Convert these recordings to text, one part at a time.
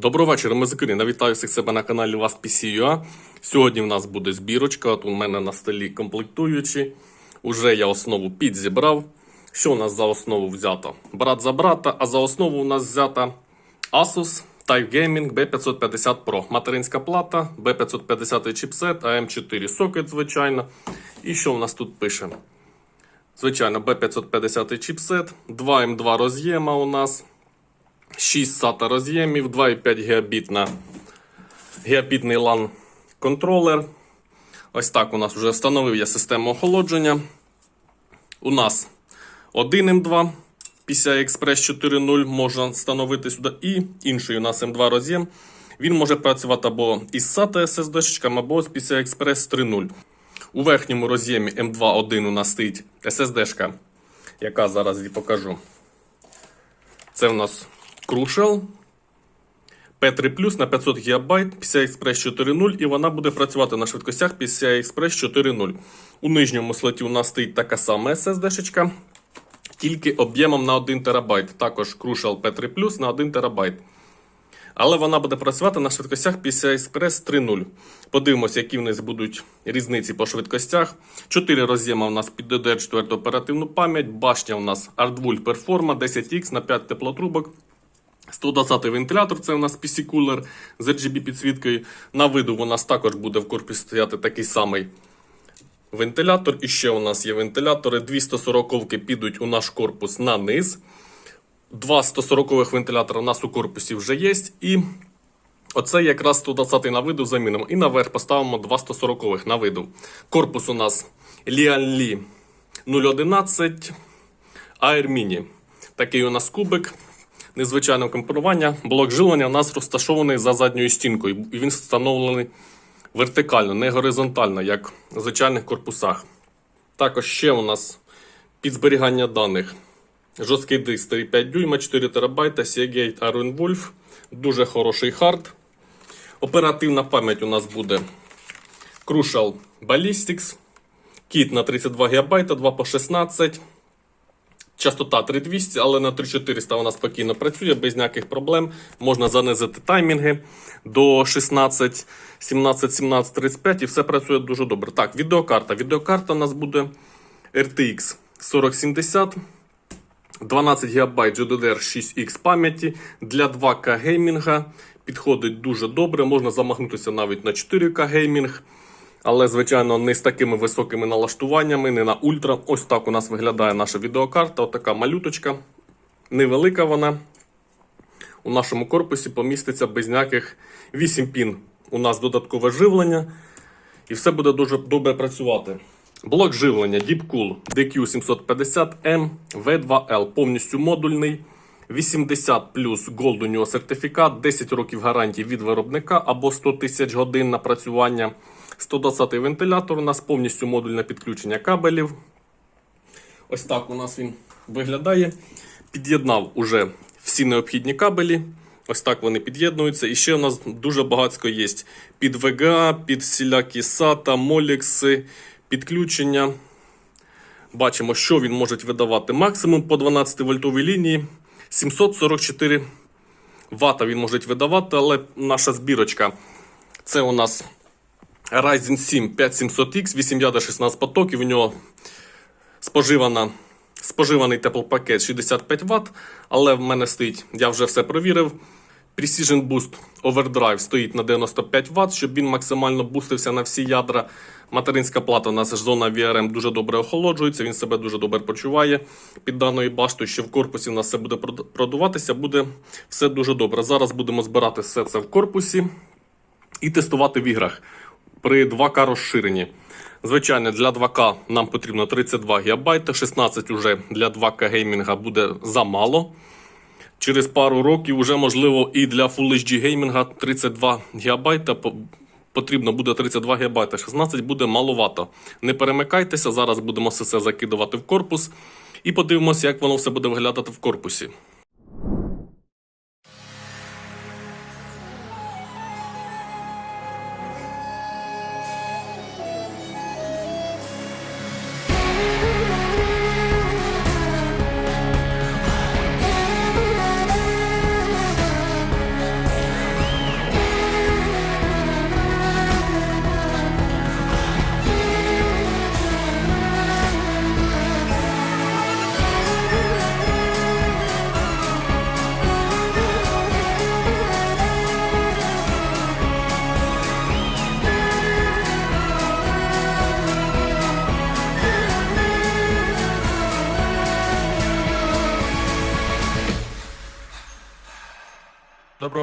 Доброго вечора, музикарі. Навітаю всіх себе на каналі Вас PC.ua. Сьогодні в нас буде збірочка. От у мене на столі комплектуючі. Уже я основу підзібрав. Що у нас за основу взято? Брат за брата, а за основу у нас взята Asus Type Gaming B550 Pro. Материнська плата, B550 чіпсет, AM4 сокет, звичайно. І що у нас тут пише? Звичайно, B550 чіпсет, 2 М2 роз'єма у нас. 6 SATA роз'ємів, 2,5 гігабітна гігабітний LAN контролер. Ось так у нас вже встановив я систему охолодження. У нас 1 М2 PCI Express 4.0 можна встановити сюди. І інший у нас М2 роз'єм. Він може працювати або із SATA SSD, або з PCI Express 3.0. У верхньому роз'ємі М2.1 у нас стоїть SSD, яка зараз її покажу. Це у нас Crucial P3 Plus на 500 ГБ PCI Express 4.0 і вона буде працювати на швидкостях PCI Express 4.0. У нижньому слоті у нас стоїть така сама SSD, тільки об'ємом на 1 ТБ. Також Crucial P3 Plus на 1 ТБ. Але вона буде працювати на швидкостях PCI Express 3.0. Подивимося, які в нас будуть різниці по швидкостях. 4 роз'єма у нас під DDR4 оперативну пам'ять, башня у нас Artwool Performa 10X на 5 теплотрубок. 120 вентилятор, це у нас PC-кулер з RGB підсвіткою. На виду у нас також буде в корпусі стояти такий самий вентилятор. І ще у нас є вентилятори. 240-ки підуть у наш корпус на низ. Два 140-х вентилятора у нас у корпусі вже є. І оце якраз 120-й на виду замінимо. І наверх поставимо два 140-х на виду. Корпус у нас Lian Li 011 Air Mini. Такий у нас кубик незвичайного компонування. Блок жилення у нас розташований за задньою стінкою, і він встановлений вертикально, не горизонтально, як в звичайних корпусах. Також ще у нас під зберігання даних. Жорсткий диск 3,5 дюйма, 4 ТБ, Seagate Iron Wolf. Дуже хороший хард. Оперативна пам'ять у нас буде Crucial Ballistics. Кіт на 32 ГБ, 2 по 16. Частота 3200, але на 3400 вона спокійно працює, без ніяких проблем. Можна занизити таймінги до 16, 17, 17, 35 і все працює дуже добре. Так, відеокарта. Відеокарта у нас буде RTX 4070. 12 ГБ GDDR6X пам'яті для 2К геймінга. Підходить дуже добре. Можна замахнутися навіть на 4К геймінг. Але, звичайно, не з такими високими налаштуваннями, не на ультра. Ось так у нас виглядає наша відеокарта. Отака малюточка. Невелика вона. У нашому корпусі поміститься без ніяких 8 пін. У нас додаткове живлення. І все буде дуже добре працювати. Блок живлення Deepcool DQ750M V2L повністю модульний. 80 плюс Gold у нього сертифікат, 10 років гарантії від виробника або 100 тисяч годин напрацювання. 120 вентилятор у нас повністю модульне підключення кабелів. Ось так у нас він виглядає. Під'єднав уже всі необхідні кабелі. Ось так вони під'єднуються. І ще у нас дуже багатько є під VGA, під всілякі SATA, молікси, підключення. Бачимо, що він може видавати максимум по 12 вольтовій лінії. 744 Вт він може видавати, але наша збірочка це у нас Ryzen 7 5700X, 8 ядер 16 потоків. У нього споживана, споживаний теплопакет 65 Вт. Але в мене стоїть, я вже все провірив. Precision Boost Overdrive стоїть на 95 Вт, щоб він максимально бустився на всі ядра. Материнська плата у нас зона VRM дуже добре охолоджується, він себе дуже добре почуває під даною баштою. Ще в корпусі у нас все буде продуватися, буде все дуже добре. Зараз будемо збирати все це в корпусі і тестувати в іграх при 2К розширенні. Звичайно, для 2К нам потрібно 32 ГБ, 16 уже для 2К геймінга буде замало. Через пару років вже можливо і для Full HD геймінга 32 ГБ потрібно буде 32 ГБ, 16 буде маловато. Не перемикайтеся, зараз будемо все це закидувати в корпус і подивимося, як воно все буде виглядати в корпусі.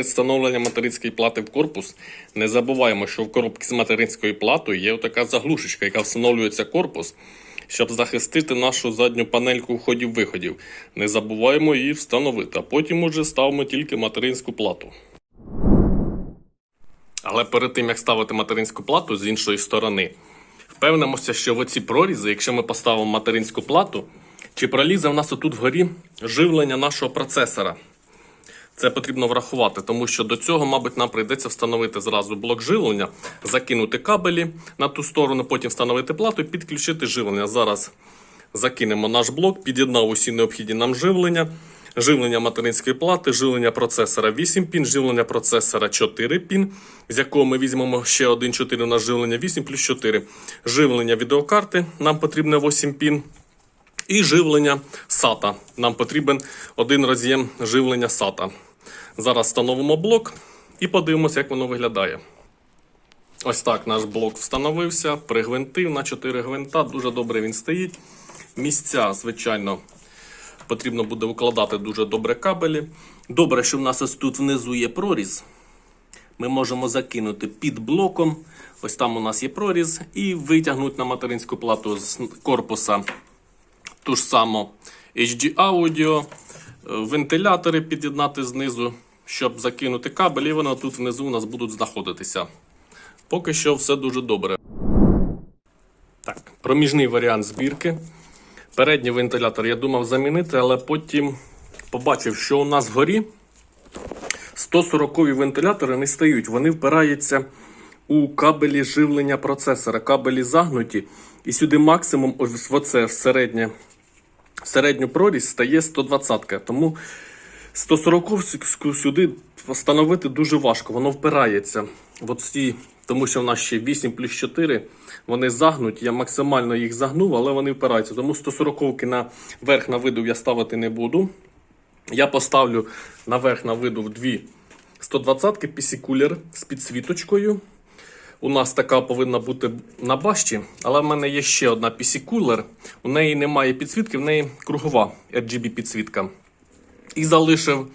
Перед встановленням материнської плати в корпус не забуваємо, що в коробці з материнською платою є така заглушечка, яка встановлюється корпус, щоб захистити нашу задню панельку входів-виходів. Не забуваємо її встановити, а потім уже ставимо тільки материнську плату. Але перед тим як ставити материнську плату з іншої сторони, впевнимося, що в оці прорізи, якщо ми поставимо материнську плату, чи пролізе в нас отут вгорі живлення нашого процесора. Це потрібно врахувати, тому що до цього, мабуть, нам прийдеться встановити зразу блок живлення, закинути кабелі на ту сторону, потім встановити плату і підключити живлення. Зараз закинемо наш блок, під'єднав усі необхідні нам живлення. Живлення материнської плати, живлення процесора 8 пін, живлення процесора 4 пін, з якого ми візьмемо ще один 4 на живлення 8 плюс 4. Живлення відеокарти нам потрібно 8 пін. І живлення SATA. Нам потрібен один роз'єм живлення SATA. Зараз встановимо блок і подивимося, як воно виглядає. Ось так наш блок встановився, пригвинтив на 4 гвинта. Дуже добре він стоїть. Місця, звичайно, потрібно буде укладати дуже добре кабелі. Добре, що в нас ось тут внизу є проріз. Ми можемо закинути під блоком. Ось там у нас є проріз, і витягнути на материнську плату з корпуса ту ж саму HD Audio, е, вентилятори під'єднати знизу, щоб закинути кабель, і вони тут внизу у нас будуть знаходитися. Поки що все дуже добре. Так, проміжний варіант збірки. Передній вентилятор я думав замінити, але потім побачив, що у нас вгорі 140-ві вентилятори не стають. Вони впираються у кабелі живлення процесора. Кабелі загнуті. І сюди максимум, ось в оце середню прорізь стає 120 ка Тому 140 сюди встановити дуже важко. Воно впирається. От ці, тому що в нас ще 8 плюс 4. Вони загнуті. Я максимально їх загнув, але вони впираються. Тому 140 на верх на виду я ставити не буду. Я поставлю наверх на виду в дві 120-ки PC-кулер з підсвіточкою. У нас така повинна бути на башті, але в мене є ще одна PC-кулер. У неї немає підсвітки, в неї кругова RGB підсвітка. І залишив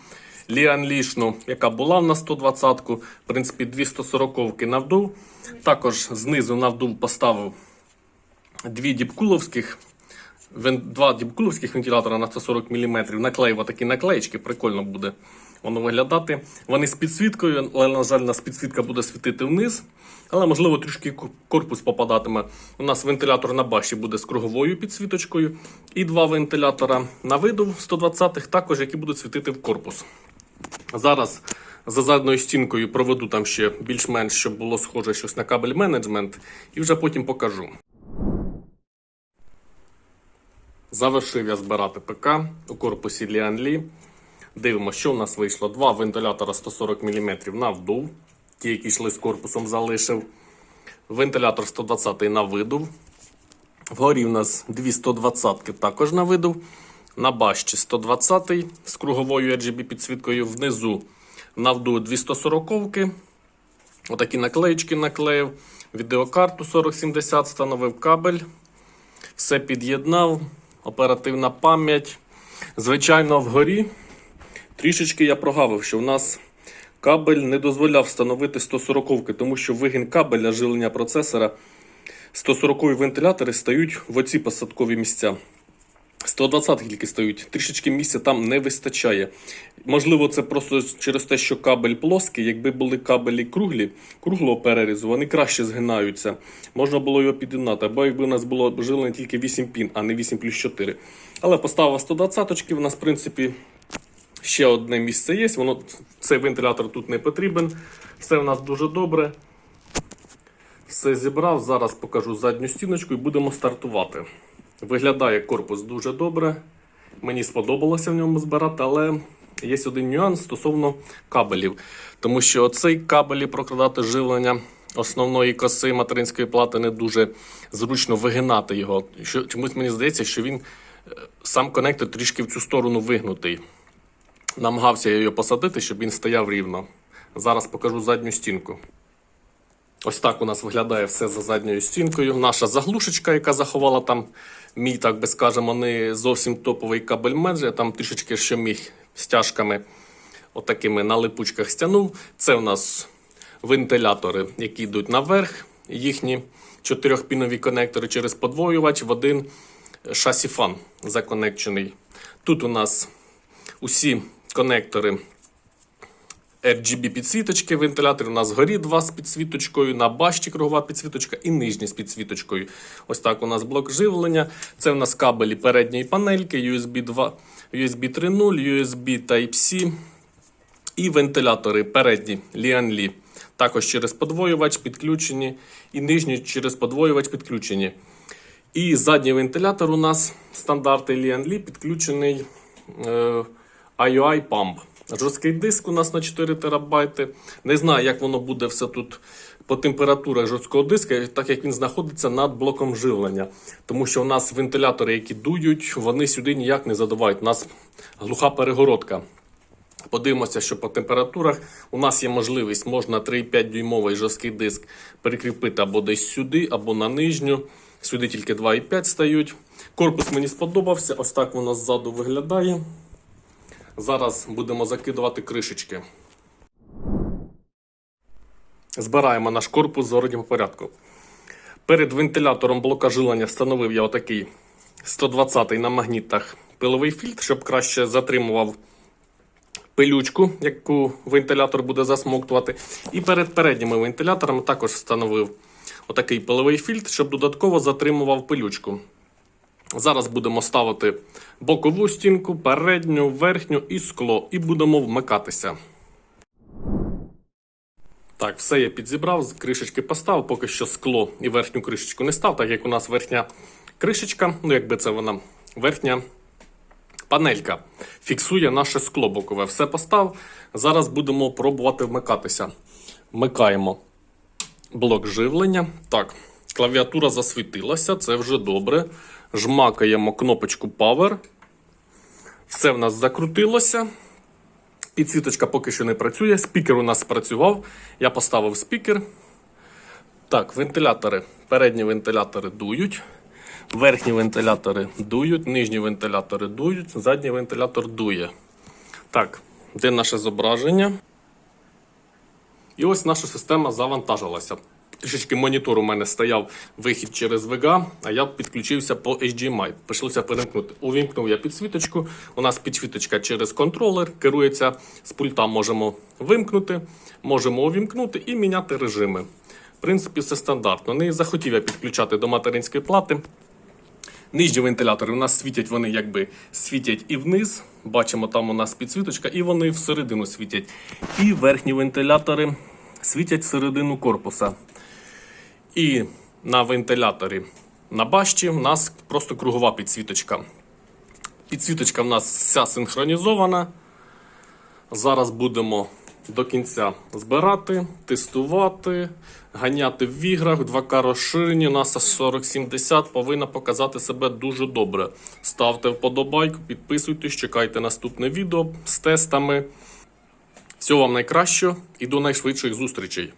ліанлішну, яка була на 120-ку. В принципі, 240-ки навдув. Також знизу навдув поставив дві діпкуловських. Вен- Два діпкуловських вентилятора на 140 мм. Наклеїв такі наклеїчки, прикольно буде воно виглядати. Вони з підсвіткою, але, на жаль, у нас підсвітка буде світити вниз. Але, можливо, трішки корпус попадатиме. У нас вентилятор на баші буде з круговою підсвіточкою. І два вентилятора на виду 120-х, також які будуть світити в корпус. Зараз за задньою стінкою проведу там ще більш-менш, щоб було схоже щось на кабель менеджмент, і вже потім покажу. Завершив я збирати ПК у корпусі Li. Дивимося, що у нас вийшло. Два вентилятора 140 мм на вдув. Ті, які йшли з корпусом, залишив. Вентилятор 120 на видув. Вгорі у нас дві 120 також на видув. На башті 120 з круговою RGB підсвіткою. Внизу на вду 240 Отакі наклеїчки наклеїв. Відеокарту 4070 встановив кабель. Все під'єднав. Оперативна пам'ять. Звичайно, вгорі трішечки я прогавив, що в нас кабель не дозволяв встановити 140-ки, тому що вигін кабеля живлення процесора 140-кі вентилятори стають в оці посадкові місця. 120 тільки стають, трішечки місця там не вистачає. Можливо, це просто через те, що кабель плоский. Якби були кабелі круглі, круглого перерізу, вони краще згинаються. Можна було його під'єднати, або якби у нас було живлення тільки 8 пін, а не 8 плюс 4. Але поставив 120 в нас, в принципі, ще одне місце є. Воно, цей вентилятор тут не потрібен. Все у нас дуже добре. Все зібрав. Зараз покажу задню стіночку і будемо стартувати. Виглядає корпус дуже добре. Мені сподобалося в ньому збирати, але є один нюанс стосовно кабелів. Тому що оцей кабелі прокладати живлення основної коси материнської плати не дуже зручно вигинати його. Чомусь мені здається, що він е, сам конектор трішки в цю сторону вигнутий. Намагався я його посадити, щоб він стояв рівно. Зараз покажу задню стінку. Ось так у нас виглядає все за задньою стінкою. Наша заглушечка, яка заховала там мій, так би скажемо, не зовсім топовий кабель меджа. Там трішечки що міг стяжками отакими на липучках стягнув. Це у нас вентилятори, які йдуть наверх. Їхні чотирьохпінові конектори через подвоювач в один шасіфан законекчений. Тут у нас усі конектори RGB підсвіточки, вентилятор у нас згорі два з підсвіточкою, на башті кругова підсвіточка і нижня з підсвіточкою. Ось так у нас блок живлення. Це у нас кабелі передньої панельки, USB 2, USB 3.0, USB Type-C і вентилятори передні Lian Li. Також через подвоювач підключені, і нижні через подвоювач підключені. І задній вентилятор у нас стандартний Lian Li підключений е, IOI Pump. Жорсткий диск у нас на 4 терабайти. Не знаю, як воно буде все тут по температурах жорсткого диска, так як він знаходиться над блоком живлення. Тому що у нас вентилятори, які дують, вони сюди ніяк не задувають. У нас глуха перегородка. Подивимося, що по температурах у нас є можливість, можна 3,5 дюймовий жорсткий диск перекріпити або десь сюди, або на нижню. Сюди тільки 2,5 стають. Корпус мені сподобався, ось так воно ззаду виглядає. Зараз будемо закидувати кришечки. Збираємо наш корпус в зворотньому порядку. Перед вентилятором блока жилення встановив я отакий 120 на магнітах пиловий фільтр, щоб краще затримував пилючку, яку вентилятор буде засмоктувати. І перед передніми вентиляторами також встановив отакий пиловий фільтр, щоб додатково затримував пилючку. Зараз будемо ставити бокову стінку, передню, верхню і скло, і будемо вмикатися. Так, все я підзібрав, з кришечки поставив, поки що скло і верхню кришечку не став, так як у нас верхня кришечка, ну якби це вона верхня панелька, фіксує наше скло бокове. Все постав. Зараз будемо пробувати вмикатися. Вмикаємо блок живлення. Так, клавіатура засвітилася, це вже добре. Жмакаємо кнопочку Power. Все в нас закрутилося. Підсвіточка поки що не працює. Спікер у нас спрацював. Я поставив спікер. Так, вентилятори. Передні вентилятори дують. Верхні вентилятори дують, нижні вентилятори дують, задній вентилятор дує. Так, де наше зображення? І ось наша система завантажилася. Трішечки монітор у мене стояв вихід через VGA, а я підключився по HDMI. Прийшлося перемкнути. Увімкнув я підсвіточку. У нас підсвіточка через контролер керується з пульта. Можемо вимкнути, можемо увімкнути і міняти режими. В принципі, все стандартно. Не захотів я підключати до материнської плати. Нижні вентилятори у нас світять, вони якби світять і вниз. Бачимо, там у нас підсвіточка, і вони всередину світять. І верхні вентилятори світять всередину корпуса. І на вентиляторі на башті у нас просто кругова підсвіточка. Підсвіточка в нас вся синхронізована. Зараз будемо до кінця збирати, тестувати, ганяти в іграх. 2К розширені. NASA 4070 повинна показати себе дуже добре. Ставте вподобайку, підписуйтесь, чекайте наступне відео з тестами. Всього вам найкращого і до найшвидших зустрічей.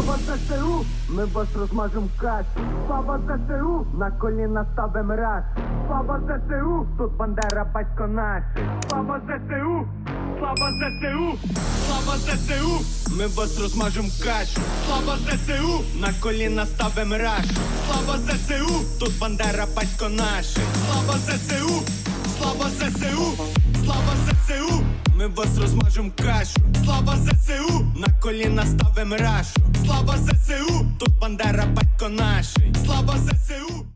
Слава ЗСУ, ми вас розмажем в каші. Слава ЗСУ, на коліна ставим раз. Слава ЗСУ, тут бандера батько наш. Слава ЗСУ, слава ЗСУ, слава ЗСУ, ми вас розмажем в кашу. Слава ЗСУ, на коліна ставим рашу. Слава ЗСУ, тут бандера батько наш. Слава ЗСУ, слава ЗСУ, слава ЗСУ, ми вас розмажем кашу. Слава ЗСУ, на коліна ставим рашу. Слава ЗСУ, тут бандера батько наш. Слава ЗСУ.